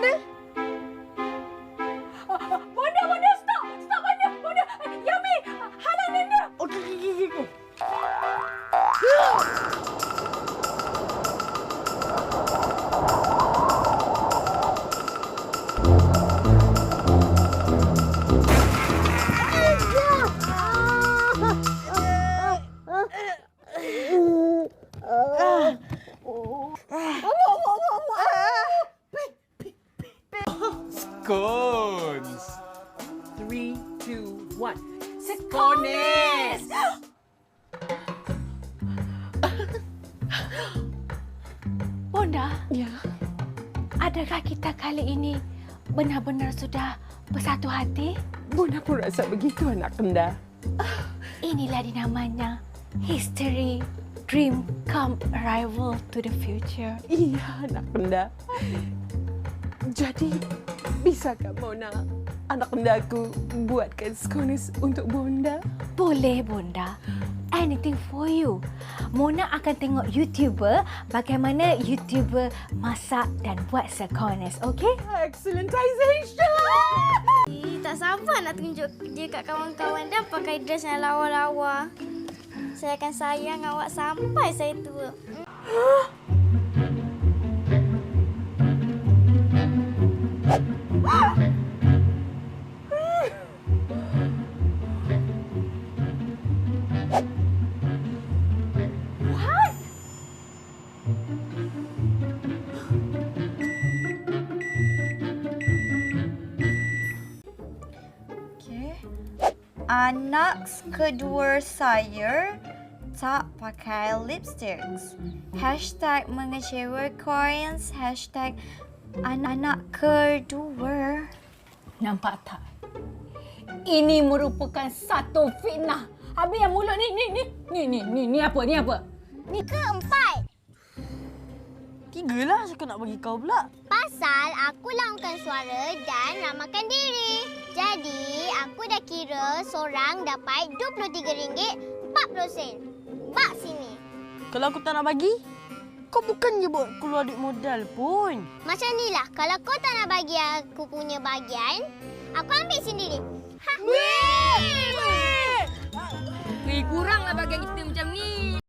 dia? Scones. Three, two, one. Sekones! Bonda, Ya. adakah kita kali ini benar-benar sudah bersatu hati? Bunda pun rasa begitu anak kenda. Inilah dinamanya history, dream come arrival to the future. Iya, anak kenda. Jadi, bisakah Mona, anak kendaku, buatkan skonis untuk Bonda? Boleh, Bonda. Anything for you. Mona akan tengok YouTuber bagaimana YouTuber masak dan buat sekones, okey? Excellentization! Eh, tak sabar nak tunjuk kerja kat kawan-kawan dan pakai dress yang lawa-lawa. Saya akan sayang awak sampai saya tua. Anak kedua saya tak pakai lipsticks. Hashtag mengecewa Koreans. Hashtag anak kedua. Nampak tak? Ini merupakan satu fitnah. Habis yang mulut ni, ni, ni, ni, ni, ni, ni apa, ni apa? Ni keempat. Tiga lah suka nak bagi kau pula. Pasal aku laungkan suara dan ramakan diri. Jadi, aku dah kira seorang dapat RM23.40. Bak sini. Kalau aku tak nak bagi, kau bukannya buat keluar duit modal pun. Macam ni lah, kalau kau tak nak bagi aku punya bahagian, aku ambil sendiri. Ha. Eh, kuranglah bagian kita macam ni.